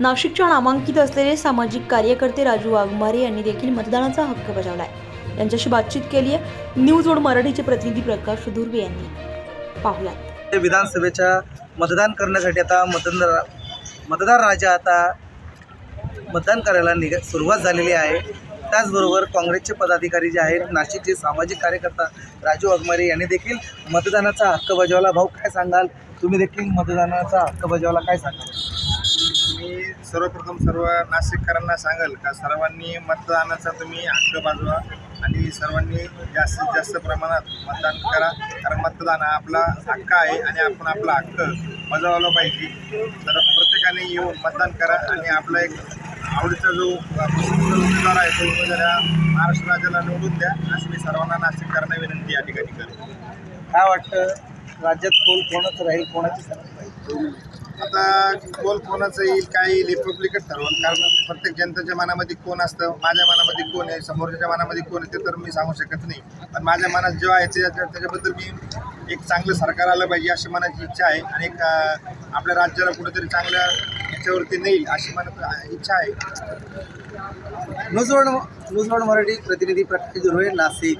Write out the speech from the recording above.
नाशिकच्या नामांकित असलेले सामाजिक कार्यकर्ते राजू वाघमारे यांनी देखील मतदानाचा हक्क बजावलाय. त्यांच्याशी बातचीत केली आहे न्यूज ओड मराठीचे प्रतिनिधी प्रकाश धुर्वे यांनी. पाहुयात. विधानसभेच्या मतदान करण्यासाठी आता मतदार मतदार राजा आता मतदान करायला निघ सुरुवात झालेली आहे. त्याचबरोबर काँग्रेसचे पदाधिकारी जे आहेत नाशिकचे सामाजिक कार्यकर्ता राजू वाघमारे यांनी देखील मतदानाचा हक्क बजावला. भाऊ काय सांगाल? तुम्ही देखील मतदानाचा हक्क बजावला काय सांगाल? मी सर्वप्रथम सर्व नाशिककरांना सांगाल का सर्वांनी मतदानाचा तुम्ही हक्क बाजवा आणि सर्वांनी जास्तीत जास्त प्रमाणात मतदान करा. कारण मतदान हा आपला हक्क आहे आणि आपण आपला हक्क बजावला पाहिजे. तर प्रत्येकाने येऊन मतदान करा आणि आपला एक आवडीचा जो उमेदवार आहे तो उमेदवार हा महाराष्ट्र राज्याला निवडून द्या. अशी मी सर्वांना नाशिककरांना विनंती या ठिकाणी करेन काय वाटतं? राज्यात कोण कोणच राहील कोणाची आता कोण कोणाचं येईल काय येईल हे पब्लिकच ठरवलं. कारण प्रत्येक जनतेच्या मनामध्ये कोण असतं माझ्या मनामध्ये कोण आहे समोरच्या मनामध्ये कोण आहे ते तर मी सांगू शकत नाही. पण माझ्या मनात जेव्हा आहे त्याच्या त्याच्याबद्दल मी एक चांगलं सरकार आलं पाहिजे अशी मनाची इच्छा आहे. आणि एक आपल्या राज्याला कुठेतरी चांगल्या याच्यावरती नेईल अशी मनात इच्छा आहे. न्यूजवर्ड न्यूजवर्ड मराठी प्रतिनिधी प्रकाश दुर्वे नाशिक.